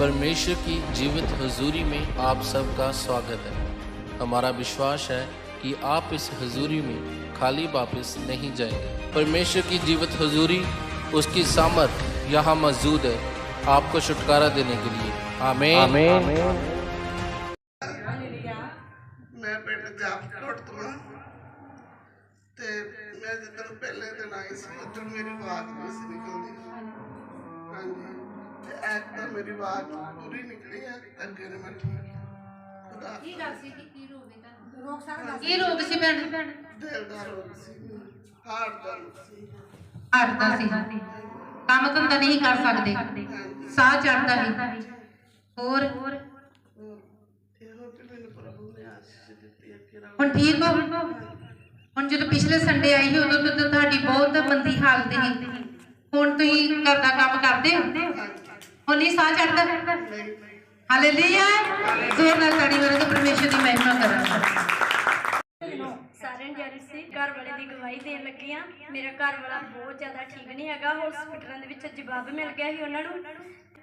परमेश्वर की जीवित हजूरी में आप सबका स्वागत है हमारा विश्वास है कि आप इस हजूरी में खाली वापस नहीं जाएंगे परमेश्वर की जीवित हजूरी उसकी सामर्थ यहाँ मौजूद है आपको छुटकारा देने के लिए आमीन ਮੈਂ ਪਿੰਡ ਜਾਪਕੋਟ ਤੋਂ ਹਾਂ ਤੇ ਮੈਂ ਜਦੋਂ ਪਹਿਲੇ ਦਿਨ ਆਈ ਸੀ ਉਦੋਂ ਮੇਰੀ ਆਵਾਜ਼ ਨਹੀਂ ਸੀ ਨਿਕਲਦੀ ਹਾਂਜੀ ਤੇ ਐਤ ਤਾਂ ਮੇਰੀ ਆਵਾਜ਼ ਪੂਰੀ ਨਿਕਲੀ ਹੈ ਅੱਗੇ ਨੇ ਮੈਂ ਠੀਕ ਖੁਦਾ ਕੀ ਗੱਲ ਸੀ ਕਿ ਕੀ ਰੋਗ ਹੈ ਤੁਹਾਨੂੰ? ਰੋਗ ਸਾਰਾ ਕੀ ਰੋਗ ਸੀ ਭੈਣ? ਦਿਲ ਦਾ ਰੋਗ ਸੀ ਹਾਰਟ ਦਾ ਰੋਗ ਸੀ। ਹਟਦਾ ਸੀ। ਕੰਮ ਧੰਦਾ ਨਹੀਂ ਕਰ ਸਕਦੇ। ਸਾਹ ਚੜਦਾ ਸੀ। ਹੋਰ? ਹੋਰ? ਇਹੋ ਤੇ ਮੈਨੂੰ ਪ੍ਰਭੂ ਨੇ ਆਸ਼ੀਸ਼ ਦਿੱਤੀ ਹੈ ਕਿ ਰੱਬ ਹੁਣ ਠੀਕ ਹੋ? ਹੁਣ ਜਦੋਂ ਪਿਛਲੇ ਸੰਡੇ ਆਈ ਸੀ ਉਦੋਂ ਤੋਂ ਤਾਂ ਤੁਹਾਡੀ ਬਹੁਤ ਮੰਦੀ ਹਾਲਤ ਸੀ। ਹੁਣ ਤੁਸੀਂ ਘਰ ਦਾ ਕੰਮ ਕਰਦੇ ਹੋ? ਹੁਣ ਨਹੀਂ ਸਾਹ ਚੜਦਾ ਹਾਲੇਲੂਇਆ। ਜ਼ੋਰ ਨਾਲ ਤਾੜੀ ਮਾਰੋ ਪਰਮੇਸ਼ਰ ਦੀ ਮਹਿਮਾ ਕਰਾਂਗੇ ਸਾਰਿਆਂ ਜੈਰੀ ਸੀ ਘਰ ਵਾਲੇ ਦੀ ਗਵਾਹੀ ਦੇਣ ਲੱਗੀ ਆ ਮੇਰਾ ਘਰ ਵਾਲਾ ਬਹੁਤ ਜ਼ਿਆਦਾ ਠੀਕ ਨਹੀਂ ਹੈਗਾ। ਹਸਪੀਟਲਾਂ ਦੇ ਵਿੱਚ ਜਵਾਬ ਮਿਲ ਗਿਆ ਸੀ ਉਹਨਾਂ ਨੂੰ।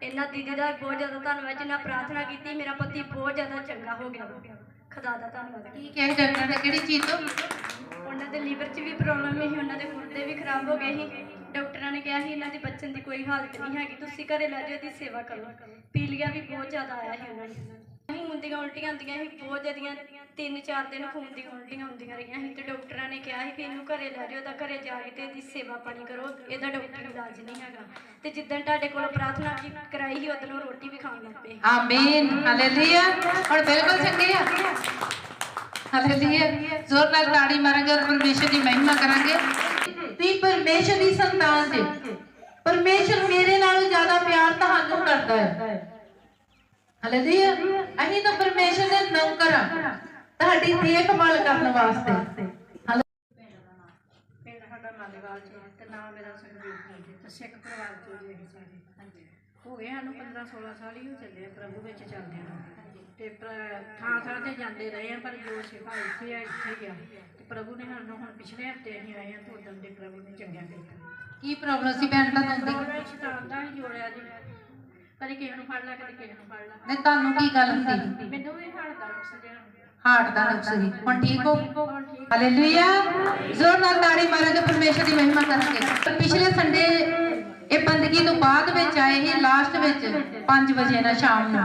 ਇਹਨਾਂ ਦੀਦੀ ਦਾ ਬਹੁਤ ਜ਼ਿਆਦਾ ਧੰਨਵਾਦ। ਜਿਨ੍ਹਾਂ ਪ੍ਰਾਰਥਨਾ ਕੀਤੀ ਮੇਰਾ ਪਤੀ ਬਹੁਤ ਜ਼ਿਆਦਾ ਚੰਗਾ ਹੋ ਗਿਆ। ਖੁਦਾ ਦਾ ਧੰਨਵਾਦ। ਕੀ ਕਹੇ ਡਾਕਟਰ ਨੇ ਕਿਹੜੀ ਚੀਜ਼ ਤੋਂ? ਉਹਨਾਂ ਦੇ ਲੀਵਰ 'ਚ ਵੀ ਪ੍ਰੋਬਲਮ ਸੀ ਉਹਨਾਂ ਦੇ ਗੁਰਦੇ ਵੀ ਖਰਾਬ ਹੋ ਗਏ ਸੀ। ਨੇ ਕਿਹਾ ਸੀ, ਇਹਨਾਂ ਦੀ ਬਚਣ ਦੀ ਕੋਈ ਹਾਲਤ ਨਹੀਂ ਹੈਗੀ, ਤੁਸੀਂ ਘਰੇ ਲੈ ਜਾਓ, ਇਹਦੀ ਸੇਵਾ ਕਰੋ। ਪੀਲੀਆ ਵੀ ਬਹੁਤ ਜ਼ਿਆਦਾ ਆਇਆ ਸੀ ਉਹਨਾਂ ਨੂੰ। ਖੂਨ ਦੀਆਂ ਉਲਟੀਆਂ ਆਉਂਦੀਆਂ ਸੀ, ਬਹੁਤ ਜ਼ਿਆਦੀਆਂ, ਤਿੰਨ ਚਾਰ ਦਿਨ ਖੂਨ ਦੀਆਂ ਉਲਟੀਆਂ ਹੁੰਦੀਆਂ ਰਹੀਆਂ ਸੀ ਤੇ ਡਾਕਟਰਾਂ ਨੇ ਕਿਹਾ ਸੀ ਕਿ ਇਹਨੂੰ ਘਰੇ ਲੈ ਜਾਓ, ਤਾਂ ਘਰੇ ਜਾ ਕੇ ਤੇ ਇਹਦੀ ਸੇਵਾ ਪਾਣੀ ਕਰੋ, ਇਹਦਾ ਡਾਕਟਰ ਇਲਾਜ ਨਹੀਂ ਹੈਗਾ। ਤੇ ਜਿੱਦਣ ਤੁਹਾਡੇ ਕੋਲ ਪ੍ਰਾਰਥਨਾ ਕੀ ਕਰਾਈ ਸੀ, ਉਦੋਂ ਰੋਟੀ ਵੀ ਖਾਣ ਲੱਗ ਪਏ ਆਮੀਨ ਹਾਲੇਲੂਇਆ ਹੁਣ ਬਿਲਕੁਲ ਚੰਗੇ ਆ। ਹਾਲੇਲੂਇਆ ਜ਼ੋਰ ਨਾਲ ਤਾੜੀ ਮਾਰਾਂਗੇ ਔਰ ਪਰਮੇਸ਼ਰ ਦੀ ਮਹਿਮਾ ਕਰਾਂਗੇ। ਤੁਸੀਂ ਪਰਮੇਸ਼ਰ ਦੀ ਸੰਤਾਨ ਜੇ ਪਰਮੇਸ਼ਰ ਮੇਰੇ ਨਾਲੋਂ ਜ਼ਿਆਦਾ ਪਿਆਰ ਤੁਹਾਨੂੰ ਕਰਦਾ ਹੈ। ਹਾਲੇਲੂਇਆ ਅਸੀਂ ਤਾਂ ਪਰਮੇਸ਼ਰ ਦੇ ਨੌਕਰ ਆ ਤੁਹਾਡੀ ਦੇਖਭਾਲ ਕਰਨ ਵਾਸਤੇ। ਹਾਲੇ- ਪਿੰਡ ਸਾਡਾ ਮਾਲੇਵਾਲ ਜੀ ਤੇ ਨਾਮ ਮੇਰਾ ਸੁਖਬੀਰ ਕੌਰ ਜੀ ਤੇ ਸਿੱਖ ਪਰਿਵਾਰ ਤੋਂ ਜੀ ਅਸੀਂ ਸਾਰੇ। ਹਾਂਜੀ। ਹੋ ਗਏ ਸਾਨੂੰ 15 16 ਸਾਲ ਹੀ ਹੋ ਚੱਲੇ ਆ, ਪ੍ਰਭੂ ਵਿੱਚ ਚੱਲਦੇ ਆ। ਤੇ ਪ੍ਰ- ਥਾਂ ਥਾਂ ਤੇ ਜਾਂਦੇ ਰਹੇ ਆ ਪਰ ਜੋ ਸੇਵਾ ਇੱਥੇ ਆ ਇੱਥੇ ਹੀ ਆ। ਤੇ ਪ੍ਰਭੂ ਨੇ ਸਾਨੂੰ ਹੁਣ ਪਿਛਲੇ ਹਫ਼ਤੇ ਅਸੀਂ ਆਏ ਆ ਤੇ ਉਦੋਂ ਦੇ ਪ੍ਰਭੂ ਨੇ ਚੰਗਿਆ ਕੀਤਾ ਕੀ ਪ੍ਰੋਬਲਮ ਸੀ ਭੈਣ ਤਾਂ ਹੁੰਦੀ ਥੋੜਾ ਸ਼ੈਤਾਨ ਦਾ ਹੀ ਜੋੜਿਆ ਜੀ। ਕਦੇ ਕਿਸੇ ਨੂੰ ਫੜ ਲਾ ਕਦੇ ਕਿਸੇ ਨੂੰ ਫੜ ਲਾ। ਨਹੀਂ ਤੁਹਾਨੂੰ ਕੀ ਗੱਲ ਹੁੰਦੀ? ਮੈਨੂੰ ਵੀ ਹਾਰਟ ਦਾ ਨੁਕਸ ਜਿਹਾ। ਹਾਰਟ ਦਾ ਨੁਕਸ ਸੀ। ਹੁਣ ਠੀਕ ਹੋ? ਹਾਲੇਲੂਇਆ ਜ਼ੋਰ ਨਾਲ ਤਾੜੀ ਮਾਰਾਂਗੇ ਪਰਮੇਸ਼ਰ ਦੀ ਮਹਿਮਾ ਕਰਾਂਗੇ ਪਿਛਲੇ ਸੰਡੇ ਇਹ ਬੰਦਗੀ ਤੋਂ ਬਾਅਦ ਵਿੱਚ ਆਏ ਸੀ ਲਾਸਟ ਵਿੱਚ 5 ਵਜੇ ਨਾ ਸ਼ਾਮ ਨੂੰ।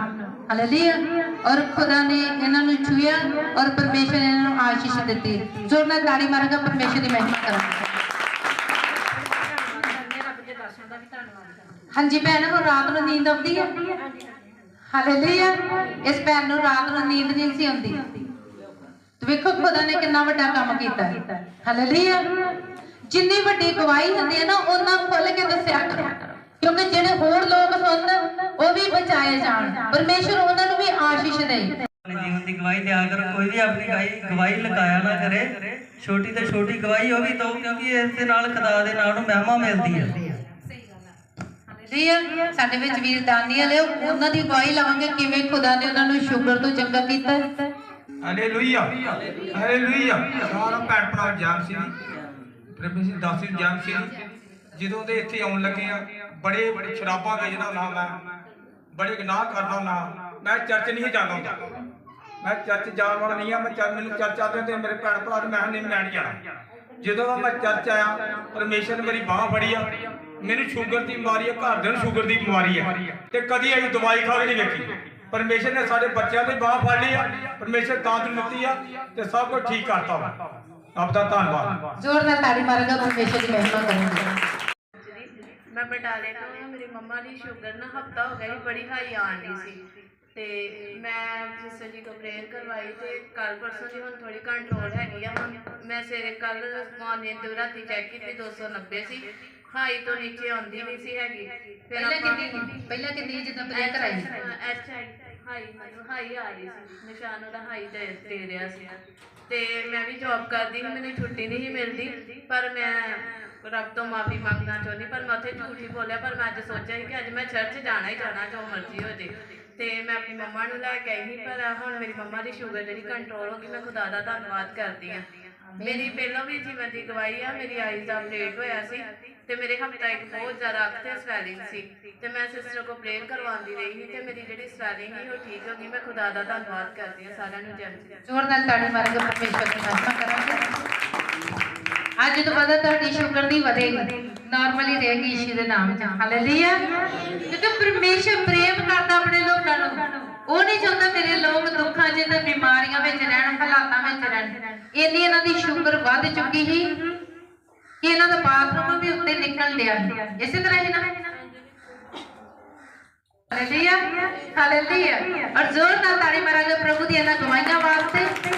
ਹਾਲੇਲੂਇਆ ਔਰ ਖੁਦਾ ਨੇ ਇਹਨਾਂ ਨੂੰ ਛੂਇਆ ਔਰ ਪਰਮੇਸ਼ਰ ਇਹਨਾਂ ਨੂੰ ਆਸ਼ੀਸ਼ ਦਿੱਤੀ। ਜ਼ੋਰ ਨਾਲ ਤਾੜੀ ਮਾਰਾਂਗੇ ਪਰਮੇਸ਼ਰ ਦੀ ਮਹਿਮਾ ਕਰਾਂਗੇ ਹਾਂਜੀ ਭੈਣ, ਹੁਣ ਰਾਤ ਨੂੰ ਨੀਂਦ ਆਉਂਦੀ ਹੈ? ਹਾਲੇਲੂਇਆ ਇਸ ਭੈਣ ਨੂੰ ਰਾਤ ਨੂੰ ਨੀਂਦ ਨਹੀਂ ਸੀ ਆਉਂਦੀ। ਤੇ ਵੇਖੋ ਖੁਦਾ ਨੇ ਕਿੰਨਾ ਵੱਡਾ ਕੰਮ ਕੀਤਾ ਹਾਲੇਲੂਇਆ ਜਿੰਨੀ ਵੱਡੀ ਗਵਾਹੀ ਹੁੰਦੀ ਹੈ ਨਾ, ਉਹਨਾਂ ਖੁੱਲ ਕੇ ਦੱਸਿਆ ਕਰੋ। ਕਿਉਂਕਿ ਜਿਹੜੇ ਹੋਰ ਲੋਕ ਸੁਣਨ ਉਹ ਵੀ ਬਚਾਏ ਜਾਣ। ਪਰਮੇਸ਼ਰ ਉਹਨਾਂ ਨੂੰ ਵੀ ਆਸ਼ੀਸ਼ ਦੇਏ ਆਪਣੇ ਜੀਵਨ ਦੀ ਗਵਾਹੀ ਦਿਆ ਕਰੋ ਕੋਈ ਵੀ ਆਪਣੀ ਗਵਾਹੀ ਗਵਾਹੀ ਲਗਾਇਆ ਨਾ ਕਰੇ। ਛੋਟੀ ਤੋਂ ਛੋਟੀ ਗਵਾਹੀ ਉਹ ਵੀ ਦਿਓ ਕਿਉਂਕਿ ਇਸ ਦੇ ਨਾਲ ਖੁਦਾ ਦੇ ਨਾਮ ਨੂੰ ਮਹਿਮਾ ਮਿਲਦੀ ਹੈ। ਹਾਲੇਲੂਇਆ। ਸਾਡੇ ਵਿੱਚ ਵੀਰ ਦਾਨੀਅਲ ਹੈ ਉਹਨਾਂ ਦੀ ਗਵਾਹੀ ਲਵਾਂਗੇ ਕਿਵੇਂ ਖੁਦਾ ਨੇ ਉਹਨਾਂ ਨੂੰ ਸ਼ੂਗਰ ਤੋਂ ਚੰਗਾ ਕੀਤਾ। ਹਾਲੇਲੂਇਆ। ਹਾਲੇਲੂਇਆ। ਸਾਰਾ ਭੈਣ ਭਰਾ ਜਾਮ ਸੀ। ਪ੍ਰਭੂ ਜੀ ਦਾਸੀ ਜਾਮ ਸੀ। ਜਦੋਂ ਦੇ ਇੱਥੇ ਆਉਣ ਲੱਗੇ ਆ, ਬੜੇ ਬੜੇ ਸ਼ਰਾਬਾਂ ਵੇਚਦਾ ਨਾ ਮੈਂ, ਬੜੇ ਗੁਨਾਹ ਕਰਦਾ ਹੁੰਦਾ ਮੈਂ ਚਰਚ ਨਹੀਂ ਜਾਂਦਾ ਹੁੰਦਾ। ਮੈਂ ਚਰਚ ਜਾਣ ਵਾਲਾ ਨਹੀਂ ਆ, ਮੈਂ ਚੱਲ ਮੈਨੂੰ ਚਰਚ ਆਦੇ ਤੇ ਮੇਰੇ ਭੈਣ ਭਰਾ ਨੇ, ਮੈਂ ਨਹੀਂ, ਮੈਂ ਜਾਣਾ। ਜਦੋਂ ਦਾ ਮੈਂ ਚਰਚ ਆਇਆ, ਪਰਮੇਸ਼ਰ ਮੇਰੀ ਬਾਹ ਫੜੀ ਆ, ਮੈਨੂੰ ਸ਼ੂਗਰ ਦੀ ਬਿਮਾਰੀ ਆ, ਘਰ ਦੇ ਨੂੰ ਸ਼ੂਗਰ ਦੀ ਬਿਮਾਰੀ ਆ। ਤੇ ਕਦੀ ਅਸੀਂ ਦਵਾਈ ਖਾ ਕੇ ਨਹੀਂ ਵੇਖੀ। ਪਰਮੇਸ਼ਰ ਨੇ ਸਾਡੇ ਬੱਚਿਆਂ ਦੀ ਬਾਹ ਫੜ ਲਈ ਆ, ਪਰਮੇਸ਼ਰ ਤੰਦਰੁਸਤੀ ਆ, ਤੇ ਸਭ ਕੁਝ ਠੀਕ ਕਰਤਾ ਵਾ। ਆਪ ਦਾ ਧੰਨਵਾਦ। ਜ਼ੋਰ ਤਾੜੀ ਮਾਰਾਂਗੇ ਪਰਮੇਸ਼ਰ ਦੀ ਮਹਿਮਾ ਕਰਾਂਗੇ ਮੈਂ ਬਟਾਲੇ ਤੋਂ ਹਾਂ ਮੇਰੀ ਮੰਮਾ ਦੀ ਸ਼ੂਗਰ ਨਾ ਹਫਤਾ ਹੋ ਗਿਆ ਸੀ ਬੜੀ ਹਾਈ ਆਣ ਦੀ ਸੀ। ਤੇ ਮੈਂ ਜਿਸ ਜੀ ਤੋਂ ਪ੍ਰੇਅਰ ਕਰਵਾਈ ਤੇ ਕੱਲ ਪਰਸੋਂ ਦੀ ਹੁਣ ਥੋੜੀ ਕੰਟਰੋਲ ਹੈਗੀ ਆ। ਹੁਣ ਮੈਂ ਸਵੇਰੇ ਕੱਲ ਮਾਰਨਿੰਗ ਤੋਂ ਰਾਤੀ ਚੈੱਕ ਕੀਤੀ 290 ਸੀ ਹਾਈ ਤੋਂ ਨੀਚੇ ਆਉਂਦੀ ਨਹੀਂ ਸੀ ਹੈਗੀ। ਪਹਿਲਾਂ ਕਿੰਨੀ ਪਹਿਲਾਂ ਕਿੰਨੀ ਜਿੱਦਾਂ ਪ੍ਰੇਅਰ ਕਰਾਈ? ਐਚ ਹਾਈ ਮਤਲਬ ਹਾਈ ਆ ਰਹੀ ਸੀ। ਨਿਸ਼ਾਨ ਉਹਦਾ ਹਾਈ ਦੇ ਦੇ ਰਿਹਾ ਸੀ। ਤੇ ਮੈਂ ਵੀ ਜੌਬ ਕਰਦੀ ਸੀ ਮੈਨੂੰ ਛੁੱਟੀ ਨਹੀਂ ਮਿਲਦੀ। ਪਰ ਮੈਂ ਰੱਬ ਤੋਂ ਮਾਫੀ ਮੰਗਣਾ ਚਾਹੁੰਦੀ ਪਰ ਮੈਂ ਉੱਥੇ ਝੂਠ ਹੀ ਬੋਲਿਆ ਪਰ ਮੈਂ ਅੱਜ ਸੋਚਿਆ ਸੀ ਕਿ ਅੱਜ ਮੈਂ ਚਰਚ ਜਾਣਾ ਹੀ ਜਾਣਾ ਜੋ ਮਰਜ਼ੀ ਹੋ ਜੇ। ਤੇ ਮੈਂ ਆਪਣੀ ਮੰਮਾ ਨੂੰ ਲੈ ਕੇ ਆਈ ਸੀ ਪਰ ਹੁਣ ਮੇਰੀ ਮੰਮਾ ਦੀ ਸ਼ੂਗਰ ਜਿਹੜੀ ਕੰਟਰੋਲ ਹੋ ਗਈ ਮੈਂ ਖੁਦਾ ਦਾ ਧੰਨਵਾਦ ਕਰਦੀ ਆ ਮੇਰੀ ਪਹਿਲਾਂ ਵੀ ਜੀਵਨ ਦੀ ਗਵਾਹੀ ਆ, ਮੇਰੀ ਆਈਜ਼ ਦਾ ਆਪਰੇਟ ਹੋਇਆ ਸੀ ਤੇ ਮੇਰੇ ਹਫਤਾ ਇੱਕ ਬਹੁਤ ਜ਼ਿਆਦਾ ਅੱਖ ਤੇ ਸਵੈਲਿੰਗ ਸੀ ਤੇ ਮੈਂ ਸਿਸਟਰ ਕੋ ਪ੍ਰੇਅਰ ਕਰਵਾਉਂਦੀ ਰਹੀ ਸੀ ਤੇ ਮੇਰੀ ਜਿਹੜੀ ਸਵੈਲਿੰਗ ਸੀ ਉਹ ਠੀਕ ਹੋ ਗਈ। ਮੈਂ ਖੁਦਾ ਦਾ ਧੰਨਵਾਦ ਕਰਦੀ ਹਾਂ ਸਾਰਿਆਂ ਨੂੰ ਜੈ ਮਸੀਹ। ਜ਼ੋਰ ਨਾਲ ਤਾੜੀ ਮਾਰ ਕੇ ਪਰਮੇਸ਼ਰ ਦੀ ਮਹਿਮਾ ਕਰਾਂਗੇ। ਅੱਜ ਤੋਂ ਬਾਅਦ ਤੁਹਾਡੀ ਸ਼ੁਕਰ ਨਹੀਂ ਵਧੇਗੀ। ਨਾਰਮਲੀ ਰਹੇਗੀ ਯਿਸੂ ਦੇ ਨਾਮ 'ਚ। ਹਾਲੇਲੂਇਆ ਕਿਉਂਕਿ ਪਰਮੇਸ਼ਰ ਪ੍ਰੇਮ ਕਰਦਾ, ਆਪਣੇ ਲੋਕਾਂ ਨੂੰ ਉਹ ਨਹੀਂ ਚਾਹੁੰਦਾ ਮੇਰੇ ਲੋਕ ਦੁੱਖਾਂ 'ਚ ਤੇ ਬਿਮਾਰੀਆਂ ਵਿੱਚ ਰਹਿਣ, ਹਾਲਾਤਾਂ ਵਿੱਚ ਰਹਿਣ। ਇੰਨੀ ਇਹਨਾਂ ਦੀ ਸ਼ੁਕਰ ਵੱਧ ਚੁੱਕੀ ਸੀ ਕਿ ਇਹਨਾਂ ਦਾ ਬਾਥਰੂਮ ਵੀ ਉੱਤੇ ਨਿਕਲ ਲਿਆ। ਇਸੇ ਤਰ੍ਹਾਂ ਹੀ ਨਾ। ਹਾਲੇਲੂਇਆ ਹਾਲੇਲੂਇਆ ਔਰ ਨਾਲ ਤਾੜੀ ਮਾਰਾਂਗੇ ਪ੍ਰਭੂ ਦੀ ਇਹਨਾਂ ਗਵਾਹੀਆਂ ਵਾਸਤੇ।